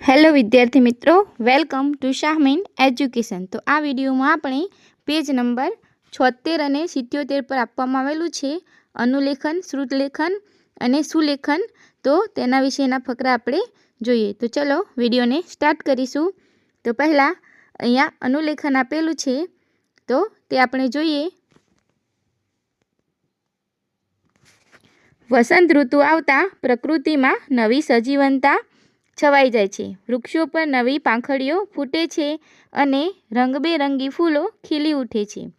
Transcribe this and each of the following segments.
Hello વિદ્યાર્થી મિત્રો, welcome to Shahmeen education. તો આ વિડીયોમાં આપણે પેજ નંબર છોતેર અને સિત્યોતેર પર આપવામાં આવેલું છે. અનુલેખન, શ્રુતલેખન અને સુલેખન. તો તેના વિશેના ફકરા આપણે જોઈએ. તો ચલો વિડીયોને સ્ટાર્ટ કરીશું. તો પહેલાં અહીંયા અનુલેખન આપેલું છે. તો તે આપણે જોઈએ. વસંત ઋતુ આવતા પ્રકૃતિમાં નવી સજીવનતા છવાઈ જાય છે. વૃક્ષો પર નવી પાંખડીઓ ફૂટે છે અને રંગબેરંગી ફૂલો ખીલી ઉઠે છે.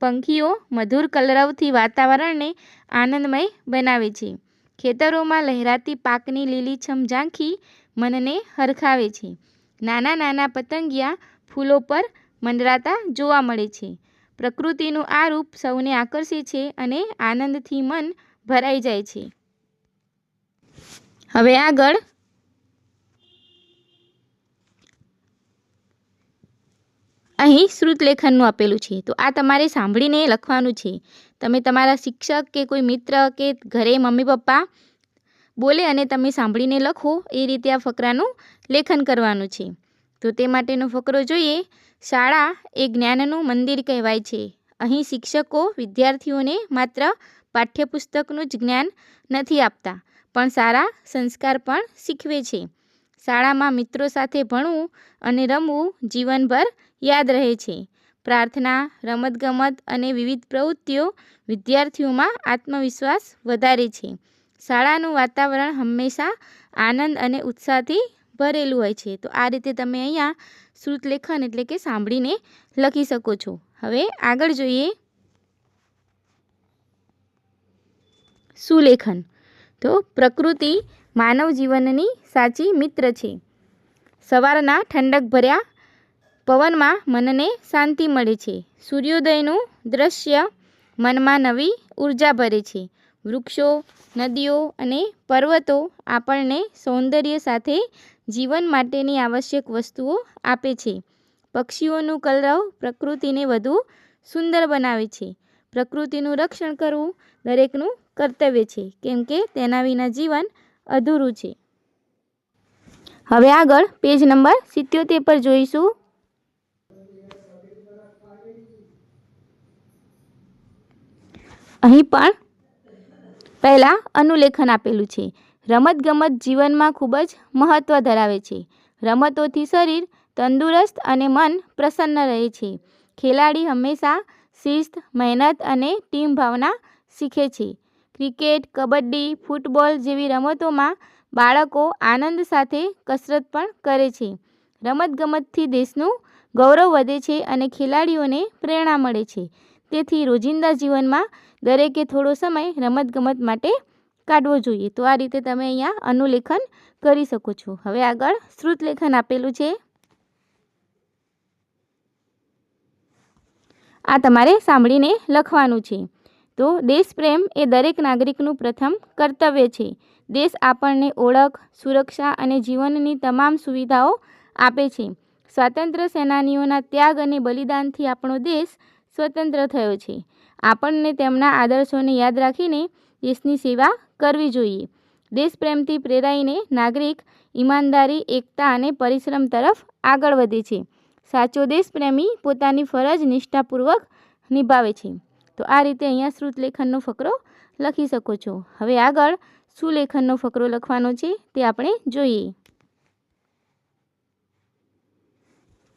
પંખીઓ મધુર કલરવથી વાતાવરણને આનંદમય બનાવે છે. ખેતરોમાં લહેરાતી પાકની લીલીછમ ઝાંખી મનને હરખાવે છે. નાના નાના પતંગિયા ફૂલો પર મંડરાતા જોવા મળે છે. પ્રકૃતિનું આ રૂપ સૌને આકર્ષે છે અને આનંદથી મન ભરાઈ જાય છે. હવે આગળ અહીં શ્રુતલેખનનું આપેલું છે. તો આ તમારે સાંભળીને લખવાનું છે. તમે તમારા શિક્ષક કે કોઈ મિત્ર કે ઘરે મમ્મી પપ્પા બોલે અને તમે સાંભળીને લખો, એ રીતે આ ફકરાનું લેખન કરવાનું છે. તો તે માટેનો ફકરો જોઈએ. શાળા એ જ્ઞાનનું મંદિર કહેવાય છે. અહીં શિક્ષકો વિદ્યાર્થીઓને માત્ર પાઠ્યપુસ્તકનું જ જ્ઞાન નથી આપતા, પણ સારા સંસ્કાર પણ શીખવે છે. શાળામાં મિત્રો સાથે ભણવું અને રમવું જીવનભર યાદ રહે છે. પ્રાર્થના, રમતગમત અને વિવિધ પ્રવૃત્તિઓ વિદ્યાર્થીઓમાં આત્મવિશ્વાસ વધારે છે. શાળાનું વાતાવરણ હંમેશા આનંદ અને ઉત્સાહથી ભરેલું હોય છે. તો આ રીતે તમે અહીંયા શ્રુતલેખન એટલે કે સાંભળીને લખી શકો છો. હવે આગળ જોઈએ સુલેખન. તો પ્રકૃતિ માનવ જીવનની સાચી મિત્ર છે. સવારના ઠંડક ભર્યા પવનમાં મનને શાંતિ મળે છે. સૂર્યોદયનું દ્રશ્ય મનમાં નવી ઊર્જા ભરે છે. વૃક્ષો, નદીઓ અને પર્વતો આપણને સૌંદર્ય સાથે જીવન માટેની આવશ્યક વસ્તુઓ આપે છે. પક્ષીઓનું કલરવ પ્રકૃતિને વધુ સુંદર બનાવે છે. પ્રકૃતિનું રક્ષણ કરવું દરેકનું કર્તવ્ય છે, કેમ કે તેના વિના જીવન અધૂરું છે. હવે આગળ પેજ નંબર સિત્યોતેર પર જોઈશું. અહીં પણ પહેલાં અનુલેખન આપેલું છે. રમતગમત જીવનમાં ખૂબ જ મહત્ત્વ ધરાવે છે. રમતોથી શરીર તંદુરસ્ત અને મન પ્રસન્ન રહે છે. ખેલાડી હંમેશા શિસ્ત, મહેનત અને ટીમ ભાવના શીખે છે. ક્રિકેટ, કબડ્ડી, ફૂટબોલ જેવી રમતોમાં બાળકો આનંદ સાથે કસરત પણ કરે છે. રમતગમતથી દેશનું ગૌરવ વધે છે અને ખેલાડીઓને પ્રેરણા મળે છે. તેથી રોજિંદા જીવનમાં દરેકે થોડો સમય રમતગમત માટે કાઢવો જોઈએ. તો આ રીતે તમે અહીંયા અનુલેખન કરી શકો છો. હવે આગળ શ્રુતલેખન આપેલું છે. આ તમારે સાંભળીને લખવાનું છે. તો દેશપ્રેમ એ દરેક નાગરિકનું પ્રથમ કર્તવ્ય છે. દેશ આપણને ઓળખ, સુરક્ષા અને જીવનની તમામ સુવિધાઓ આપે છે. સ્વાતંત્ર્ય સેનાનીઓના ત્યાગ અને બલિદાનથી આપણો દેશ સ્વતંત્ર થયો છે. આપણને તેમના આદર્શોને યાદ રાખીને દેશની સેવા કરવી જોઈએ. દેશપ્રેમથી પ્રેરાઈને નાગરિક, ઈમાનદારી, એકતા અને પરિશ્રમ તરફ આગળ વધે છે. સાચો દેશપ્રેમી પોતાની ફરજ નિષ્ઠાપૂર્વક નિભાવે છે. તો આ રીતે અહીંયા શ્રુતલેખનનો ફકરો લખી શકો છો. હવે આગળ સુલેખનનો ફકરો લખવાનો છે તે આપણે જોઈએ.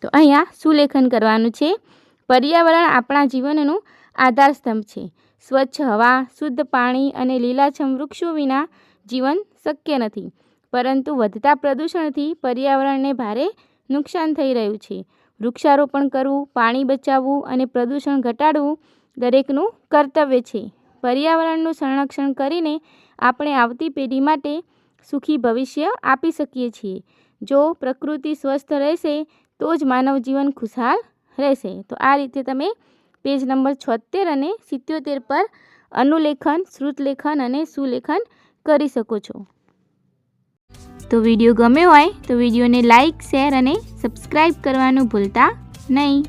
તો અહીંયા સુલેખન કરવાનું છે? પર્યાવરણ આપણા જીવનનું આધારસ્તંભ છે. સ્વચ્છ હવા, શુદ્ધ પાણી અને લીલાછમ વૃક્ષો વિના જીવન શક્ય નથી. પરંતુ વધતા પ્રદૂષણથી પર્યાવરણને ભારે નુકસાન થઈ રહ્યું છે. વૃક્ષારોપણ કરવું, પાણી બચાવવું અને પ્રદૂષણ ઘટાડવું દરેકનું કર્તવ્ય છે. પર્યાવરણનું સંરક્ષણ કરીને આપણે આવતી પેઢી માટે સુખી ભવિષ્ય આપી શકીએ છીએ. જો પ્રકૃતિ સ્વસ્થ રહેશે, તો જ માનવ જીવન ખુશહાલ રહેશે. તો આ રીતે તમે પેજ નંબર છોતેર અને સિત્યોતેર પર અનુલેખન, શ્રુતલેખન અને સુલેખન કરી શકો છો. તો વીડિયો ગમ્યો હોય તો વિડીયોને લાઇક શેર અને સબસ્ક્રાઈબ કરવાનું ભૂલતા નહીં.